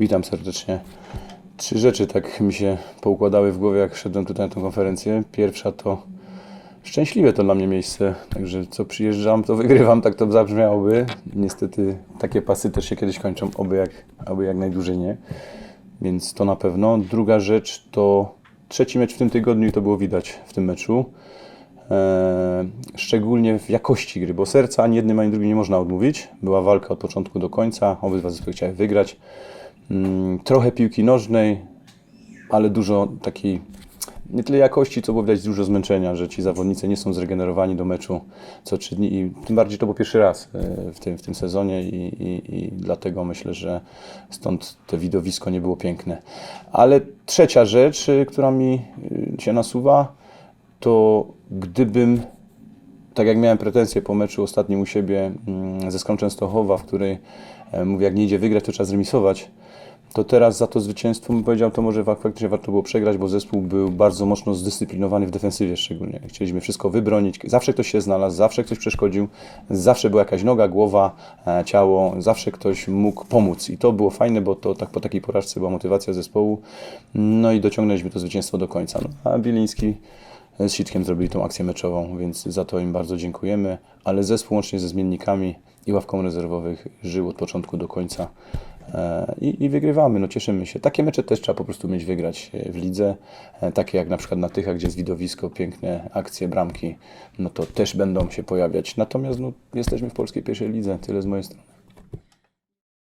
Witam serdecznie. Trzy rzeczy tak mi się poukładały w głowie, jak szedłem tutaj na tę konferencję. Pierwsza to szczęśliwe to dla mnie miejsce, także co przyjeżdżam, to wygrywam, tak to zabrzmiałoby. Niestety takie pasy też się kiedyś kończą, oby jak, oby jak najdłużej nie. Więc to na pewno. Druga rzecz to trzeci mecz w tym tygodniu i to było widać w tym meczu. E, szczególnie w jakości gry, bo serca ani jednym, ani drugim nie można odmówić. Była walka od początku do końca, obydwa zespoły chciały wygrać. Mm, trochę piłki nożnej, ale dużo takiej nie tyle jakości, co było widać dużo zmęczenia, że ci zawodnicy nie są zregenerowani do meczu co trzy dni i tym bardziej to był pierwszy raz e, w tym, w tym sezonie i, i, i dlatego myślę, że stąd to widowisko nie było piękne. Ale trzecia rzecz, e, która mi e, się nasuwa, to gdybym tak jak miałem pretensje po meczu ostatnim u siebie mm, ze Skrą Częstochowa, w której e, mówię, jak nie idzie wygrać, to trzeba zremisować, to teraz za to zwycięstwo bym powiedział, to może fak- faktycznie warto było przegrać, bo zespół był bardzo mocno zdyscyplinowany w defensywie szczególnie. Chcieliśmy wszystko wybronić, zawsze ktoś się znalazł, zawsze ktoś przeszkodził, zawsze była jakaś noga, głowa, e, ciało, zawsze ktoś mógł pomóc i to było fajne, bo to tak po takiej porażce była motywacja zespołu, no i dociągnęliśmy to zwycięstwo do końca. No, a Bieliński z Sitkiem zrobili tą akcję meczową, więc za to im bardzo dziękujemy. Ale zespół łącznie ze zmiennikami i ławką rezerwowych żył od początku do końca e, i, i wygrywamy, no cieszymy się. Takie mecze też trzeba po prostu mieć wygrać e, w lidze, e, takie jak na przykład na Tychach, gdzie jest widowisko, piękne akcje, bramki, no to też będą się pojawiać. Natomiast no, jesteśmy w polskiej pierwszej lidze, tyle z mojej strony.